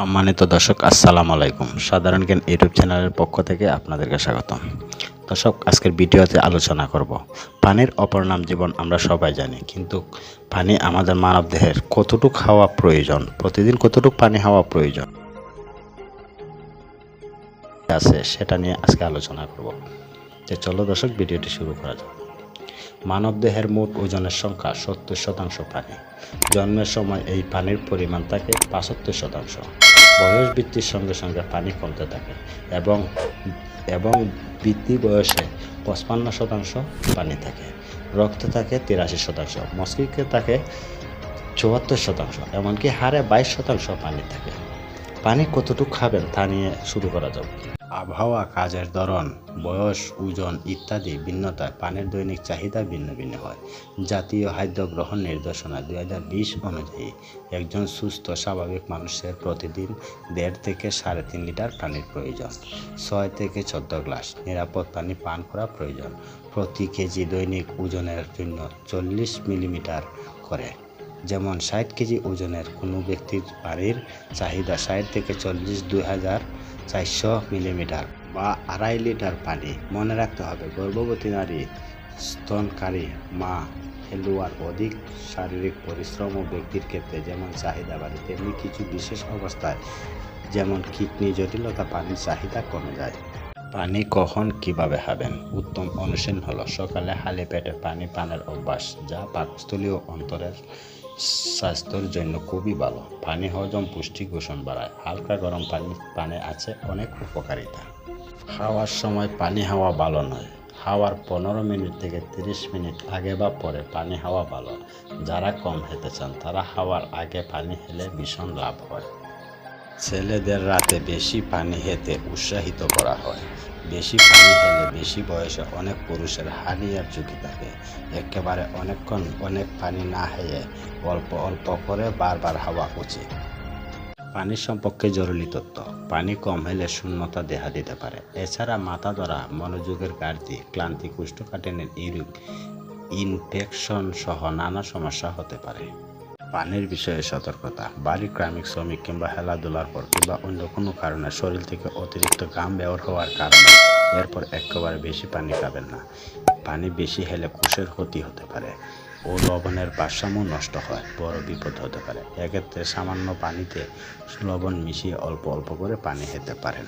সম্মানিত দর্শক, আসসালামু আলাইকুম। সাধারণ জ্ঞান ইউটিউব চ্যানেলের পক্ষ থেকে আপনাদেরকে স্বাগতম। দর্শক, আজকের ভিডিওতে আলোচনা করব। পানির অপর নাম জীবন আমরা সবাই জানি, কিন্তু পানি আমাদের মানব দেহের কতটুক খাওয়া প্রয়োজন, প্রতিদিন কতটুক পানি খাওয়া প্রয়োজন আছে সেটা নিয়ে আজকে আলোচনা করব। যে চলো দর্শক, ভিডিওটি শুরু করা যাক। মানব দেহের মোট ওজনের সংখ্যা সত্তর শতাংশ পানি। জন্মের সময় এই পানির পরিমাণ থাকে পঁচাত্তর শতাংশ। বয়স বৃদ্ধির সঙ্গে সঙ্গে পানি কমতে থাকে এবং এবং বৃদ্ধি বয়সে পঁচপান্ন শতাংশ পানি থাকে। রক্তে থাকে তিরাশি শতাংশ, মস্তিষ্কে থাকে চুয়াত্তর শতাংশ, এমনকি হারে বাইশ শতাংশ পানি থাকে। পানি কতটুকু খাবেন তা নিয়ে শুরু করা যাবে আবহাওয়া, কাজের ধরন, বয়স, ওজন ইত্যাদি ভিন্নতায় পানির দৈনিক চাহিদা ভিন্ন ভিন্ন হয়। জাতীয় খাদ্য গ্রহণ নির্দেশনা দুই হাজার বিশ অনুযায়ী একজন সুস্থ, স্বাভাবিক মানুষের প্রতিদিন দেড় থেকে সাড়ে তিন লিটার পানির প্রয়োজন, ছয় থেকে চোদ্দ গ্লাস নিরাপদ পানি পান করা প্রয়োজন। প্রতি কেজি দৈনিক ওজনের জন্য চল্লিশ মিলিমিটার করে। যেমন ষাট কেজি ওজনের কোনো ব্যক্তির পানির চাহিদা ষাট থেকে চল্লিশ দুই হাজার চারশো মিলিমিটার বা আড়াই লিটার পানি। মনে রাখতে হবে, গর্ভবতী নারী, স্তনকারী মা, খেলোয়াড় অধিক শারীরিক পরিশ্রম ও ব্যক্তির ক্ষেত্রে যেমন চাহিদা বাড়ে, তেমনি কিছু বিশেষ অবস্থায় যেমন কিডনি জটিলতা, পানির চাহিদা কমে যায়। পানি কখন কীভাবে খাবেন? উত্তম অনুশীলন হলো সকালে খালি পেটে পানি পানের অভ্যাস যা পাকস্থলীয় অন্তরের স্বাস্থ্যের জন্য খুবই ভালো। পানি হজম পুষ্টি গোষণ বাড়ায়। হালকা গরম পানি, পানে আছে অনেক উপকারিতা। খাওয়ার সময় পানি হাওয়া ভালো নয়। খাওয়ার পনেরো মিনিট থেকে তিরিশ মিনিট আগে বা পরে পানি হাওয়া ভালো। যারা কম খেতে চান, তারা খাওয়ার আগে পানি খেলে ভীষণ লাভ হয়। ছেলেদের রাতে বেশি পানি খেতে উৎসাহিত করা হয়। বেশি পানি খেলে বেশি বয়সে অনেক পুরুষের হানিয়ার ঝুঁকি থাকে। একেবারে অনেকক্ষণ অনেক পানি না খেয়ে অল্প অল্প করে বারবার হাওয়া উচিত। পানির সম্পর্কে জরুরি তথ্য। পানি কম হলে শূন্যতা দেখা দিতে পারে। এছাড়া মাথা ধরা, মনোযোগের ঘাটতি, ক্লান্তি, কুষ্ঠকাঠিন্যের ইউরিক ইনফেকশন সহ নানা সমস্যা হতে পারে। পানির বিষয়ে সতর্কতা, বাড়ি ক্রামিক শ্রমিক কিংবা খেলাধুলার পর কিংবা অন্য কোনো কারণে শরীর থেকে অতিরিক্ত ঘাম ব্যবহার হওয়ার কারণে এরপর একেবারে বেশি পানি খাবেন না। পানি বেশি হেলে কোষের ক্ষতি হতে পারে ও লবণের ভারসাম্য নষ্ট হয়, বড় বিপদ হতে পারে। এক্ষেত্রে সামান্য পানিতে লবণ মিশিয়ে অল্প অল্প করে পানি খেতে পারেন।